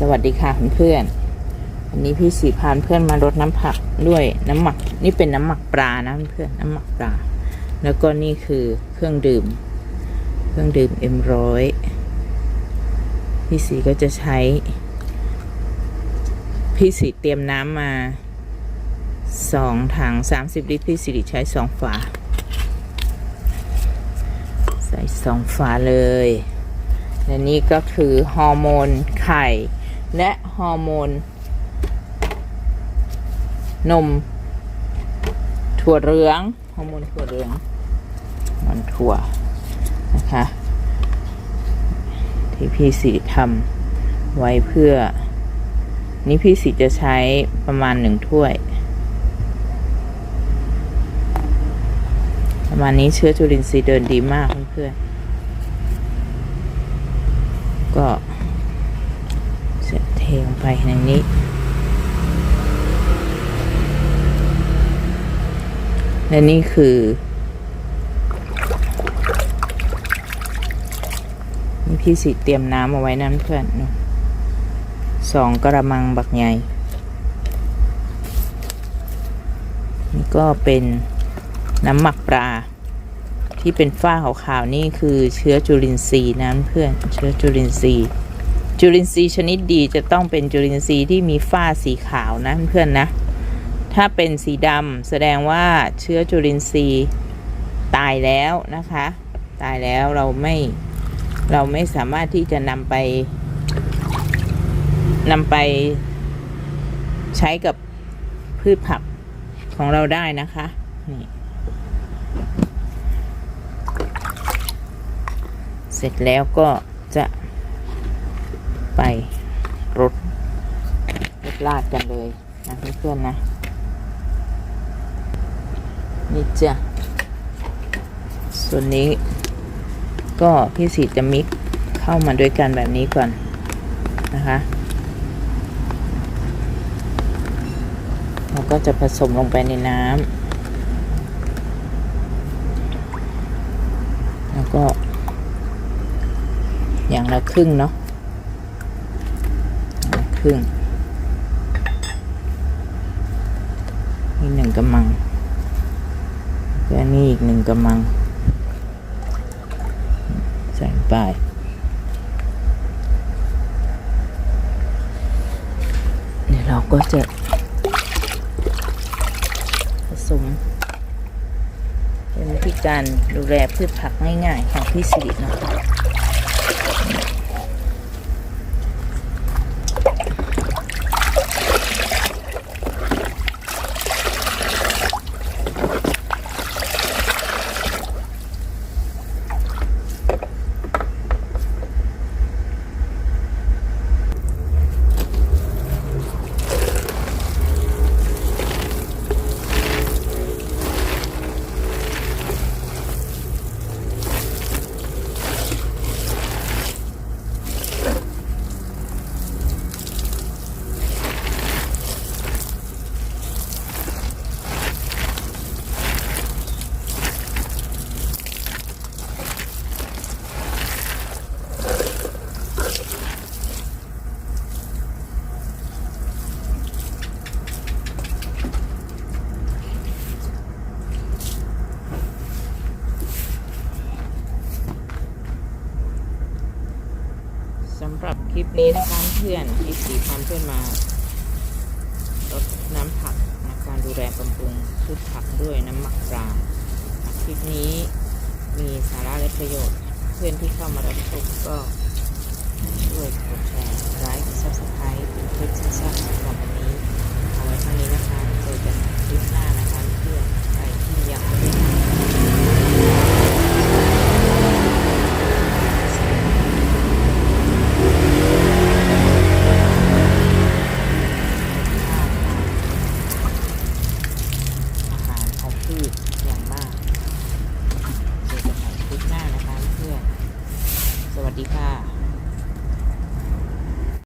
สวัสดีค่ะเพื่อนๆวันนี้พี่สีพานเพื่อนมารดน้ำผักด้วยน้ำหมัก นี่เป็นน้ำหมักปลานะเพื่อนน้ำหมักปลา แล้วก็นี่คือเครื่องดื่ม เครื่องดื่มเอ็มร้อยพี่สีก็จะใช้ พี่สีเตรียมน้ำมาสองถังสามสิบลิตร พี่สีใช้สองฝา ใส่สองฝาเลยและนี่ก็คือฮอร์โมนไข่ และฮอร์โมน นม ถั่วเหลืองฮอร์โมนถั่วเหลืองมันถั่วนะคะที่พี่สีทำไว้เพื่อ นี่พี่สีจะใช้ประมาณหนึ่งถ้วย ประมาณนี้เชื้อจุลินทรีย์เดินดีมากเพื่อนๆก็ ลงไปในนี้ และนี่คือ นี่พี่สิเตรียมน้ำเอาไว้นั่นเพื่อนนู่นสองกระมังบักใหญ่ นี่ก็เป็นน้ำหมักปลาที่เป็นฝ้าขาวๆนี่คือเชื้อจุลินทรีย์นะเพื่อนเชื้อจุลินทรีย์ จุลินทรีย์ชนิดดีจะต้องเป็นจุลินทรีย์ที่มีฝ้าสีขาวนะเพื่อนนะ ถ้าเป็นสีดำแสดงว่าเชื้อจุลินทรีย์ตายแล้วนะคะ ตายแล้วเราไม่เราไม่สามารถที่จะนำไปนำไปใช้กับพืชผักของเราได้นะคะนี่เสร็จแล้วก็จะ ไปรดรดลาดกันเลยนะเพื่อนๆนะ นี่จ้ะ ส่วนนี้ ก็พี่สีจะมิกเข้ามาด้วยกันแบบนี้ก่อนนะคะแล้วก็จะผสมลงไปในน้ำแล้วก็อย่างละครึ่งเนาะ รึ่งนี่หนึ่งกำมังและนี่อีกหนึ่งกำมัง ใส่ไปเดี๋ยวเราก็จะผสมเป็นวิธีการดูแลพืชผักง่ายๆของพี่สิรินะคะ ลิปนี้นะคะเพื่อนที่สีพาเพื่อนมาลดน้ำผักนะการดูแลบำรุงพืชผักด้วยน้ำหมักปลาคลิปนี้มีสาระและประโยชน์ เพื่อนที่เข้ามารับชมก็ช่วยกดแชร์ไลค์ซับสไครต์เป็นคลิปสั้นๆสำหรับวันนี้เอาไว้เท่านี้นะคะ